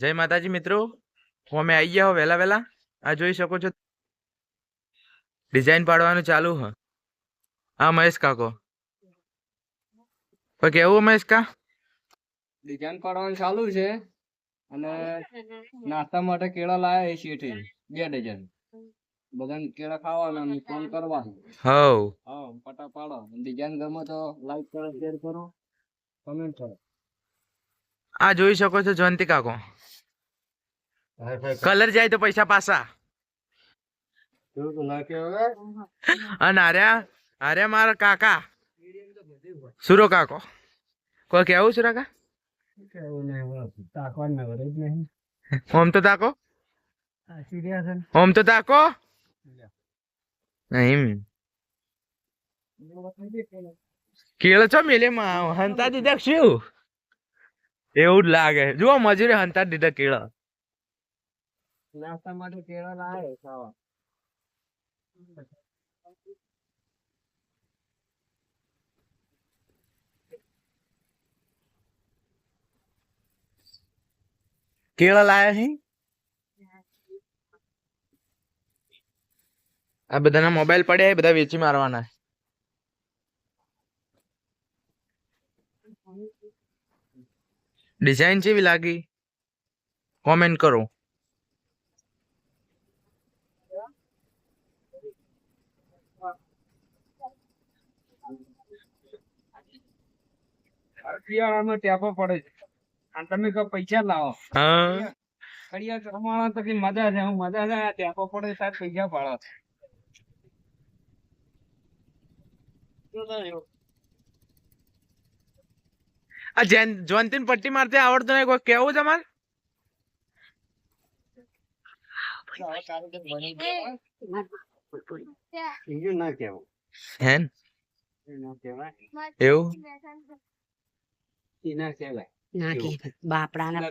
જય માતાજી મિત્રો. હું અમે આવી ગયા હો વહેલા વહેલા. આ જોઈ શકો છો. ડિઝાઇન પાડવાનું ચાલુ હ. હા મહેશ કાકો. પણ કેવું મહેશ કા? ડિઝાઇન પાડવાનું ચાલુ છે અને નાસ્તા માટે કેળા લાયા એ શેઠે. બે ડઝન. બધાને કેળા ખાવાના ફોન કરવાનો. હવ. હા પટા પાડો. ડિઝાઇન ગમે તો લાઈક કરો શેર કરો કમેન્ટ કરો. આ જોઈ શકો છો જયંતિ કાકો. કલર જાય તો પૈસા પાછા. અને આર્યા આર્યા મારા કાકા. સુરો કાકો? કોઈ કેવું સુરા કા ઓમ તો તાકો? ઓમ તો તાકો? નહીં કેળ છો મેલે માં? હંતા દીધા શું? એવું જ લાગે. જુઓ મજૂરી હંતા દીધા કેળ. નાસ્તા માટે કેળા લાવે ખાવા. કેળા લાયા છે? આ બધાના મોબાઈલ પડ્યા બધા વેચી મારવાના ડિઝાઇન કેવી લાગી? કોમેન્ટ કરો. શિયાળામાં ટેપો પડે છે. અને તમે કહો પૈસા લાવો. હા. કડિયા કરવાના તો કઈ મજા છે હું મજા છે આ ટેપો પડે સાહેબ પૈસા પાડો આ જૈન જોનતીન પટ્ટી મારતે આવડતું નહીં કોઈ કેવું તમારે બીજું ના કહેવાય ના કહેવાય બાપડાના.